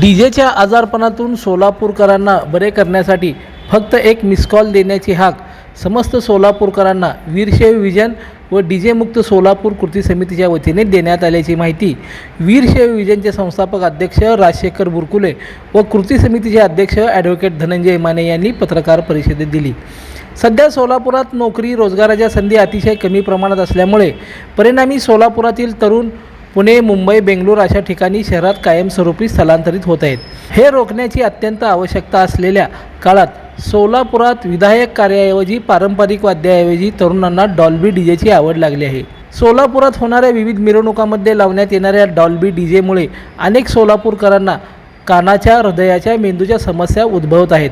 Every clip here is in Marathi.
डीजेच्या आजारपणातून सोलापूरकरांना बरे करण्यासाठी फक्त एक मिस कॉल देण्याची हाक. समस्त सोलापूरकरांना. वीरशैव विजन व डीजे मुक्त सोलापूर कृती समितीच्या वतीने देण्यात आल्याची माहिती वीरशैव विजनचे संस्थापक अध्यक्ष राजशेखर बुरकुले व कृती समितीचे अध्यक्ष ॲडव्होकेट धनंजय माने यांनी पत्रकार परिषदेत दिली. सध्या सोलापुरात नोकरी रोजगाराच्या संधी अतिशय कमी प्रमाणात असल्यामुळे परिणामी सोलापुरातील तरुण पुणे मुंबई बेंगलोर अशा ठिकाणी शहरात कायमस्वरूपी स्थलांतरित होत आहेत. हे रोखण्याची अत्यंत आवश्यकता असलेल्या काळात सोलापुरात विधायक कार्याऐवजी पारंपरिक वाद्याऐवजी तरुणांना डॉल्बी डीजेची आवड लागली आहे. सोलापुरात होणाऱ्या विविध मिरवणुकांमध्ये लावण्यात येणाऱ्या डॉल्बी डीजेमुळे अनेक सोलापूरकरांना कानाच्या हृदयाच्या मेंदूच्या समस्या उद्भवत आहेत.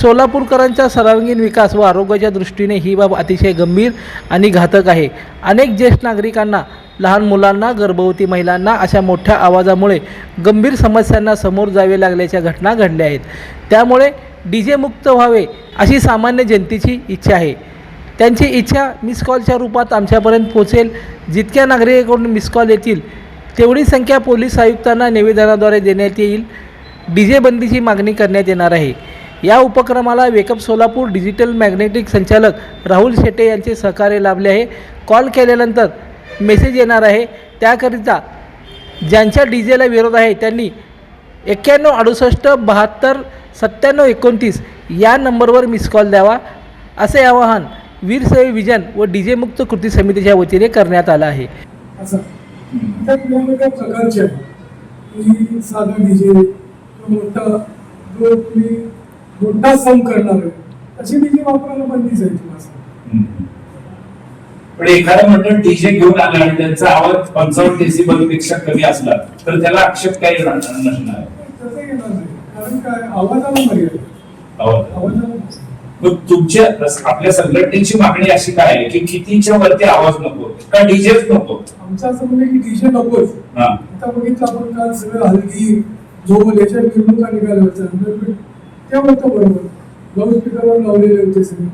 सोलापूरकरांचा सर्वांगीण विकास व आरोग्याच्या दृष्टीने ही बाब अतिशय गंभीर आणि घातक आहे. अनेक ज्येष्ठ नागरिकांना लहान मुलांना गर्भवती महिलांना अशा मोठ्या आवाजामुळे गंभीर समस्यांना समोर जावे लागल्याच्या घटना घडल्या आहेत. त्यामुळे डी जे मुक्त व्हावे अशी सामान्य जनतेची इच्छा आहे. त्यांची इच्छा मिस कॉलच्या रूपात आमच्यापर्यंत पोचेल जितक्या नागरिकांकडून मिस कॉल येतील तेवढी संख्या पोलीस आयुक्तांना निवेदनाद्वारे देण्यात येईल. डी जे बंदीची मागणी करण्यात येणार आहे. या उपक्रमाला wake up Solapur digital magnetic संचालक राहुल शेट्टे यांचे सहकार्य लाभले आहे. कॉल केल्यानंतर मेसेज येणार आहे. त्याकरिता ज्यांच्या डी जेला विरोध आहे त्यांनी एक्क्याण्णव अडुसष्ट बहात्तर सत्त्याण्णव एकोणतीस या नंबरवर मिस कॉल द्यावा. असे आवाहन वीरसेवी विजन व डी जे मुक्त कृती समितीच्या वतीने करण्यात आलं आहे. पण एखादा मंडळ डीजे घेऊन आला आणि त्यांचा आवाज पंचावन्न डेसिबलपेक्षा कमी असला तर त्याला आक्षेप काही राहणार नसणार कारण काय आवाजाला मर्यादा आहे. आवाज. आवाजाला मर्यादा. मग तुमच्या आपल्या संघटनेची मागणी अशी काय आहे की कितीच्या वरती आवाज नको का डीजेच नको? आमचं असं म्हणजे की डीजे नकोच. आता बघितलं आपण काल सगळं हलगी झोल याच्या मिरवणुका निघाल्या होत्या त्या होतं बरोबर. लाऊड स्पीकरवर लावलेले होते सगळे.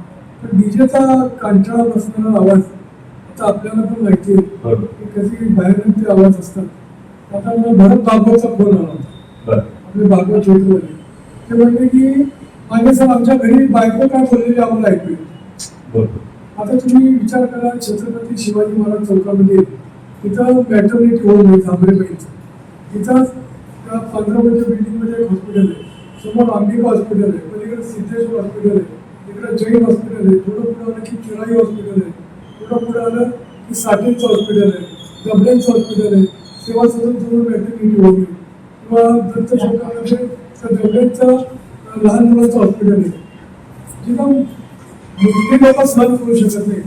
पण डीजेचा कंटाळा बसणारा आवाज आता आपल्याला पण माहिती आहे की कधी बाहेर ते आवाज असतात. आता मला भरत भागवतचा फोन आला होता. आपले भागवत थिएटरवाले ते म्हणले की मागे सर आमच्या घरी बायको काय बोललेली आम्हाला ऐकू येतं." बरोबर आता तुम्ही विचार करा छत्रपती शिवाजी महाराज चौकामध्ये तिथं मॅटर्निटी होम आहे थांबरेबाईचं तिथं त्या पंधरा मध्ये बिल्डिंगमध्ये एक हॉस्पिटल आहे. समोर अंबिका हॉस्पिटल आहे पलीकडे सिद्धेश्वर हॉस्पिटल आहे इकडे जैन हॉस्पिटल आहे थोडं पुढे आलं की चिराई हॉस्पिटल आहे थोडं पुढे आलं की साठेंचं हॉस्पिटल आहे गबड्यांचं हॉस्पिटल आहे. सेवा सदन मॅटर्निटी होम आहे. किंवा दत्त चौकामध्ये त्या गबड्यांचं लहान मुलाचं हॉस्पिटल आहे जिथं मुक्ती लोक सहन करू शकत नाही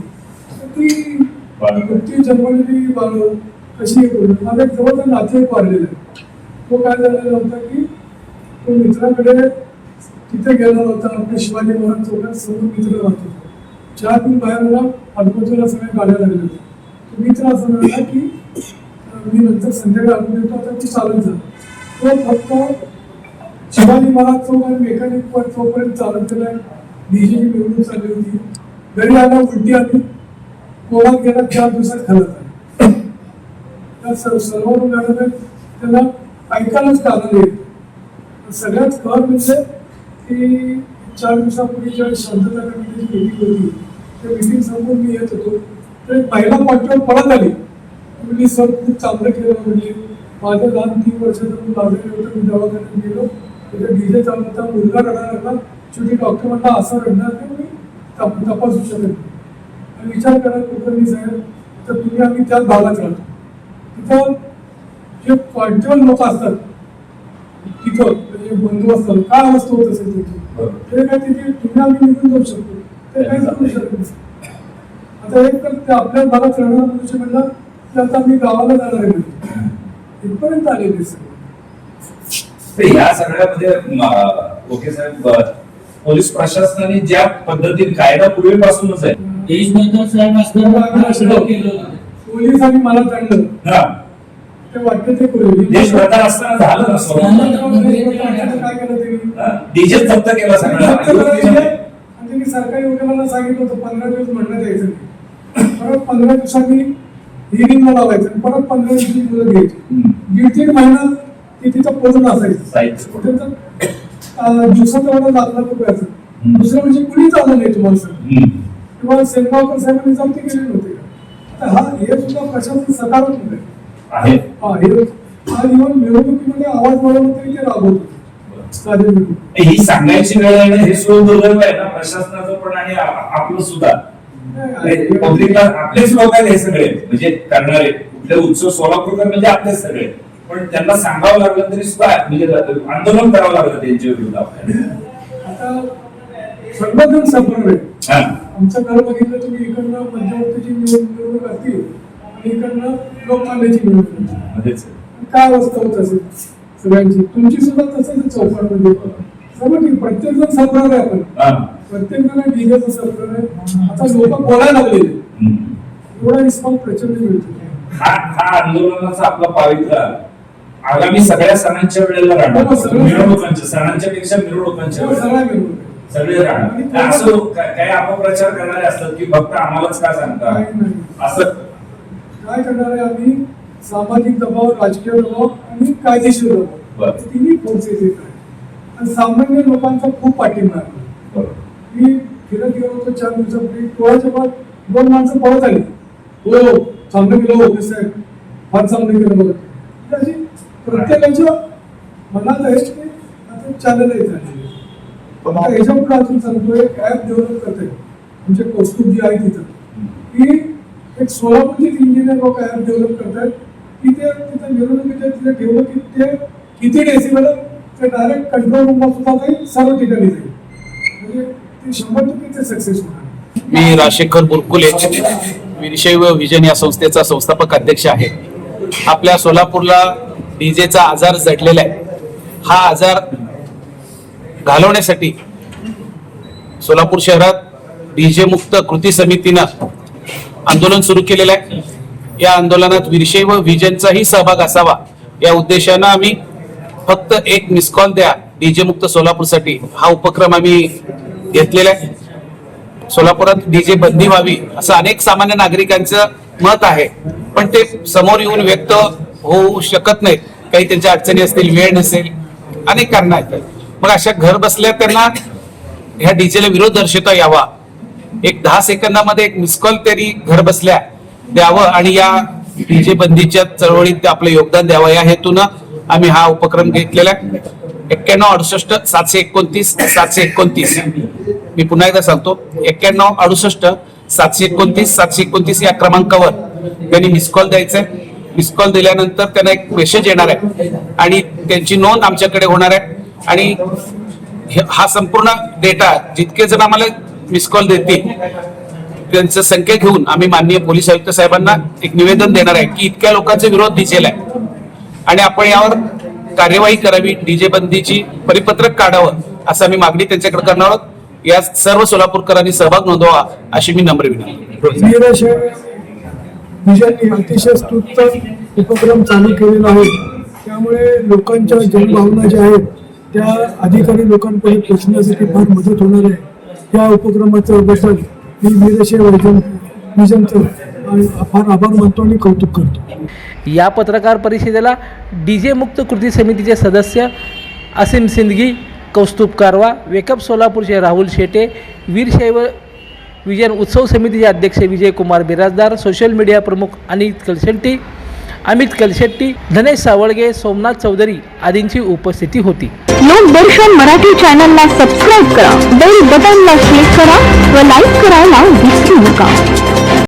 तर ती बाळ. मुक्ती जन्मलेली बाळ कशी हे करू माझा एक जवळचा नातेवाईक वाढलेला आहे तो काय झालेला होता की तो मित्राकडे तिथे गेला होता आपल्या शिवाजी महाराज चौकात समोर मित्र राहत होता चार दिन बाहेर मला आजूबाजूला सगळे गाड्या लागले होते तो मित्र असं म्हणाला की मी नंतर संध्याकाळी आलो होतो आता ती चालत जा तो फक्त शिवाजी महाराज चौक मेकॅनिक पण चौपर्यंत चालत गेलाय डीजेची मिरवणूक चालली होती. घरी आला उलटी आली. कोणात गेला चार दिवसात खालत आला. त्या सर्व सर्व मॅडम त्याला ऐकायलाच काढलं येत सगळ्यात खर म्हणजे की चार दिवसापूर्वी ज्यावेळेस शांतता कमिटीची मिटिंग होती त्या मिटिंग संपून मी येत होतो. तर पहिला महिला पाठीवर पडत आली. मी सर खूप चांगलं केलं म्हणजे माझं लहान तीन वर्षाचं मी लागलेलं होतं मी दवाखान्यात गेलो. तिथे डीजे चालू होता मुलगा रडायला लागला. शेवटी डॉक्टर म्हणला असं रडणार की मी तप तपासू शकत आणि विचार करा कुलकर्णी साहेब तर तुम्ही आम्ही त्याच भागात राहतो. तिथं जे कॉन्ट्रोल लोक असतात तिथं म्हणजे बंधू असतात काय अवस्था होत असेल बरोबर. ते काय तिथे तुम्ही आम्ही निघून जाऊ शकतो. ते काही करू शकत आता एक तर आपल्या भागात राहणार मनुष्य म्हणला की आता आम्ही गावाला जाणार आहे इथपर्यंत आलेले सगळे या सगळ्यामध्ये ओके साहेब पोलीस प्रशासनाने ज्या पद्धतीने कायदा पूर्वीपासूनच आहे. साहेब केलं पोलिसांनी मला हा. ते वाटतं ते करू देश प्रधान असताना झालं काय केलं त्यांनी जप्त सगळं. त्यांनी सरकारी सांगितलं होतं पंधरा दिवस म्हणण्यात यायचं नाही. परत पंधरा दिवसांनी लावायचं परत पंधरा दिवसांची मुलं घ्यायची. दीड तीन महिना ते तिथं असायचं. दिवसाचं एवढं लाख लाख हम्म. दुसरं म्हणजे कुणीच आलं नाही तुम्हाला सर. किंवा सेनगावकर साहेबांनी जाऊन ते का आता हा हे सुद्धा प्रशासन सकारात्मक आहे. आहे. हा हे आज इव्हन निवडणुकीमध्ये आवाज वाढवलं तरी ते राबवतो. ही सांगायची वेळ येणं हे सुद्धा दुर्दैव आहे ना प्रशासनाचं पण आणि आपलं सुद्धा. पब्लिकला आपलेच लोक आहेत हे सगळे. म्हणजे करणारे. कुठले उत्सव सोलापूरकर म्हणजे आपलेच सगळे. पण त्यांना सांगावं लागलं तरी सुद्धा म्हणजे आंदोलन करावं लागलं त्यांच्या विरुद्ध आपल्याला आहे हा. आमचं घर बघितलं तुम्ही इकडनं मध्यवर्तीची निवड निवडणूक असतील आणि इकडनं लोकमान्याची निवडणूक. काय अवस्था होत असेल सगळ्यांची? तुमची सुद्धा तसंच चौकामध्ये सर्व ठीक प्रत्येक जण संपर्क आहे आपण. हा. प्रत्येक जण डीजेचं संपर्क आहे आता लोक बोलायला हम्म. एवढा रिस्पॉन्स प्रचंड मिळतो हा हा आंदोलनाचा आपला पावित्र्य. आगामी सगळ्या सणांच्या वेळेला हो, राहणार सगळं- मिरवणुकांच्या सणांच्या. पेक्षा मिरवणुकांच्या वेळेला. सगळा राहणार. असं काय काही अपप्रचार करणारे असतात की फक्त आम्हालाच का सांगता. असं. काय करणार आहे आम्ही? सामाजिक दबाव राजकीय दबाव आणि कायदेशीर. दबाव. तिन्ही फोर्सेस येत आहे आणि सामान्य लोकांचा खूप पाठिंबा आहे. मी फिरत गेलो होतो चार दिवसापूर्वी टोळाच्या बाद दोन माणसं पळत आली हो चांगलं केलं हो साहेब. फार चांगलं केलं बघा म्हणजे अशी प्रत्येकाच्या मनात आहे की आता चॅनल आहे पण ह्याच्यापुढे अजून सांगतो एक ऍप डेव्हलप करते म्हणजे कौस्तुभ जी आहे तिथं. की एक सोलापूरचे इंजिनियर लोक ऍप डेव्हलप करतात की ते तिथं निवडणुकीच्या तिथे ठेवलं की ते किती डेसिबल ते डायरेक्ट कंट्रोल रूमला सुद्धा जाईल सर्व ठिकाणी जाईल. ते शंभर टक्के सक्सेस होणार मी राजशेखर बुरकुले वीरशैव विजन या संस्थेचा संस्थापक अध्यक्ष आहे. आपल्या सोलापूरला डीजेचा आजार जडलेला आहे. हा आजार घालवण्यासाठी सोलापूर शहरात डीजे मुक्त कृती समितीनं आंदोलन सुरू केलेलं आहे. या आंदोलनात वीरशैव विजनचाही सहभाग असावा या उद्देशानं आम्ही फक्त एक मिस कॉल द्या डीजे मुक्त सोलापूरसाठी. हा उपक्रम आम्ही घेतलेला आहे. सोलापुरात डीजे बंदी व्हावी असं अनेक सामान्य नागरिकांचं मत आहे. पण ते समोर येऊन व्यक्त होऊ शकत नाहीत. काही त्यांच्या अडचणी असतील वेळ नसेल अनेक कारण आहेत. मग अशा घर बसल्या त्यांना ह्या डीजेला विरोध दर्शवता यावा. एक दहा सेकंदामध्ये एक मिस कॉल तरी घर बसल्या द्यावं आणि या डीजे बंदीच्या चळवळीत ते आपलं योगदान द्यावं. या हेतूनं आम्ही हा उपक्रम घेतलेला आहे. एक्क्याण्णव अडुसष्ट सातशे एकोणतीस सातशे एकोणतीस. मी पुन्हा एकदा सांगतो एक्क्याण्णव अडुसष्ट सातशे एकोणतीस सातशे एकोणतीस या क्रमांकावर त्यांनी मिस कॉल द्यायचा आहे मिस कॉल दिल्यानंतर त्यांना एक मेसेज येणार आहे. आणि त्यांची नोंद आमच्याकडे होणार आहे. आणि हे- हा संपूर्ण डेटा जितके जण आम्हाला मिस कॉल देतील त्यांचं संख्या घेऊन आम्ही माननीय पोलीस आयुक्त साहेबांना एक निवेदन देणार आहे की इतक्या लोकांचा विरोध दिसेल आहे. आणि आपण यावर कार्यवाही करावी डीजे बंदीची परिपत्रक काढावं असं आम्ही मागणी त्यांच्याकडे करणार आहोत. या सर्व सोलापूरकरांनी सहभाग नोंदवा अशी मी नम्र विनंती अतिशय स्तुत उपक्रम चालू केलेला आहे. त्यामुळे लोकांच्या जनभावना ज्या आहेत त्या अधिकारी लोकांपर्यंत पोहोचण्यासाठी फार मदत होणार आहे. या उपक्रमाचं बद्दल मी वीरशैव वैजन विजनचं आणि फार आभार मानतो आणि कौतुक करतो. या पत्रकार परिषदेला डी जे मुक्त कृती समितीचे सदस्य असीम सिंदगी कौस्तुभ कारवा वेकअप सोलापूरचे राहुल शेटे वीरशैव विजन उत्सव समितीचे अध्यक्ष विजयकुमार बिराजदार सोशल मीडिया प्रमुख अनित कलशेट्टी अमित कलशेट्टी धनेश सावळगे सोमनाथ चौधरी आदींची उपस्थिती होती. लोकदर्शन मराठी चॅनलला सबस्क्राईब करा बेल बटनला क्लिक करा व लाईक करायला विसरू नका.